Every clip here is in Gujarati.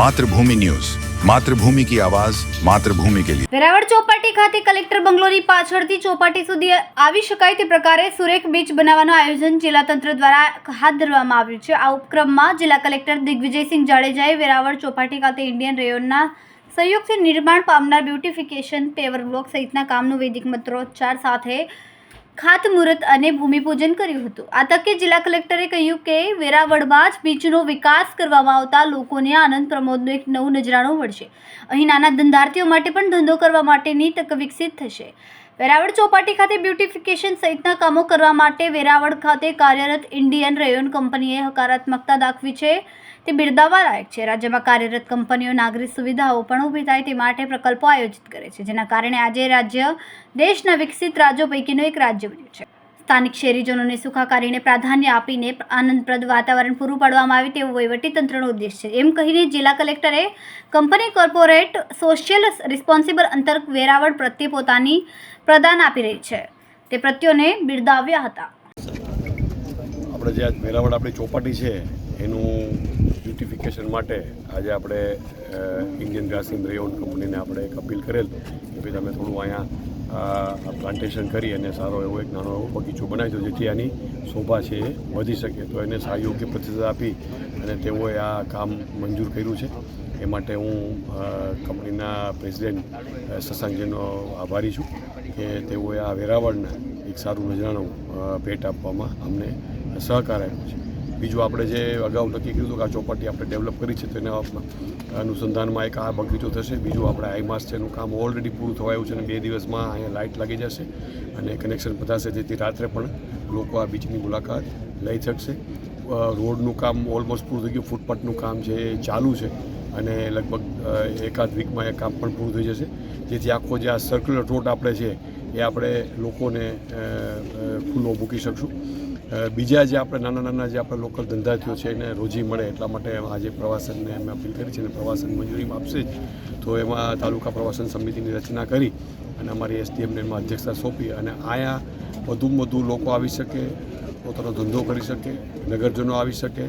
માતૃભૂમિ ન્યૂઝ. માતૃભૂમિ કી આવાજ, માતૃભૂમિ કે લિયે વેરાવળ ચોપાટી ખાતે કલેક્ટર બંગલોની પાછળથી ચોપાટી સુધી આવી શકાય તે પ્રકારે સુરેખ બીચ બનાવવાનો આયોજન જિલ્લા તંત્ર દ્વારા હાથ ધરવામાં આવ્યું છે. આ ઉપક્રમમાં જિલ્લા કલેક્ટર દિગ્વિજયસિંહ જાડેજાએ વેરાવળ ચોપાટી ખાતે ઇન્ડિયન રેયોનના સંયુક્ત નિર્માણ પામનાર બ્યુટિફિકેશન પેવર બ્લોક સહિતના કામનું વૈદિક મંત્રોચ્ચાર સાથે ખાતમુહૂર્ત અને ભૂમિપૂજન કર્યું હતું. આ તકે જિલ્લા કલેક્ટરે કહ્યું કે વેરાવળમાં જ બીચનો વિકાસ કરવામાં આવતા લોકોને આનંદ પ્રમોદનો એક નવું નજરાણું મળશે અહીં નાના ધંધાર્થીઓ માટે પણ ધંધો કરવા માટેની તક વિકસિત થશે. વેરાવળ ચોપાટી ખાતે બ્યુટિફિકેશન સહિતના કામો કરવા માટે વેરાવળ ખાતે કાર્યરત ઇન્ડિયન રેયોન કંપનીએ હકારાત્મકતા દાખવી છે. તે બિરદાવવા લાયક છે. રાજ્યમાં કાર્યરત કંપનીઓ નાગરિક સુવિધાઓ પણ ઊભી થાય તે માટે પ્રકલ્પો આયોજિત કરે છે, જેના કારણે આજે રાજ્ય દેશના વિકસિત રાજ્યો પૈકીનું એક રાજ્ય બન્યું છે. સ્થાનિક શહેરીજનોને સુખાકારીને પ્રાધાન્ય આપીને આનંદપ્રદ વાતાવરણ પૂરું પાડવામાં આવે તેવો વહીવટીતંત્રનો ઉદ્દેશ છે. એમ કહીને જિલ્લા કલેક્ટરે કંપની કોર્પોરેટ સોશિયલ રિસ્પોન્સિબલ અંતર્ગત વેરાવળ પ્રત્યે પોતાની પ્રદાન આપી રહી છે. તે પ્રત્યોને બિરદાવ્યા હતા. આપણે જે વેરાવળ આપણી ચોપાટી છે, એનું બ્યુટિફિકેશન માટે આજે આપણે ઇન્ડિયન ગ્રાસિંગ રેઓન કંપનીને આપણે એક અપીલ કરેલ કે ભાઈ તમે થોડું અહીંયા પ્લાન્ટેશન કરી અને સારો એવો એક નાનો એવો બગીચો બનાવી દો જેથી આની શોભા છે એ વધી શકે. તો એને સા યોગ્ય પ્રતિસાદ આપી અને તેઓએ આ કામ મંજૂર કર્યું છે. એ માટે હું કંપનીના પ્રેસિડેન્ટ શશાંકજીનો આભારી છું કે તેઓએ આ વેરાવળને એક સારું નજરાણું ભેટ આપવામાં અમને સહકાર આપ્યો છે. બીજું આપણે જે અગાઉ નક્કી કર્યું હતું કે આ ચોપાટી આપણે ડેવલપ કરી છે, તો એના અનુસંધાનમાં એક આ બગીચો થશે. બીજું આપણે આઈમાસ છે, એનું કામ ઓલરેડી પૂરું થવાયું છે અને બે દિવસમાં અહીંયા લાઇટ લાગી જશે અને કનેક્શન પતાશે, જેથી રાત્રે પણ લોકો આ બીચની મુલાકાત લઈ શકશે. રોડનું કામ ઓલમોસ્ટ પૂરું થઈ ગયું. ફૂટપાથનું કામ છે એ ચાલુ છે અને લગભગ એકાદ વીકમાં એ કામ પણ પૂરું થઈ જશે. જેથી આખો જે આ સર્ક્યુલર રોડ આપણે છે એ આપણે લોકોને ખુલ્લો મૂકી શકશું. બીજા જે આપણે નાના નાના જે આપણે લોકલ ધંધાર્થીઓ છે એને રોજી મળે એટલા માટે આજે પ્રવાસનને અમે અપીલ કરી છે અને પ્રવાસન મંજૂરી આપશે જ. તો એમાં તાલુકા પ્રવાસન સમિતિની રચના કરી અને અમારી એસડીએમને એમાં અધ્યક્ષતા સોંપી અને આયા વધુમાં વધુ લોકો આવી શકે, પોતાનો ધંધો કરી શકે, નગરજનો આવી શકે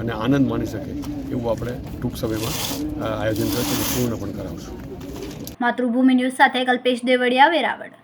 અને આનંદ માણી શકે એવું આપણે ટૂંક સમયમાં આયોજન કર્યું પૂર્ણ પણ કરાવશું. માતૃભૂમિ ન્યૂઝ સાથે કલ્પેશ દેવડિયા, વેરાવળ.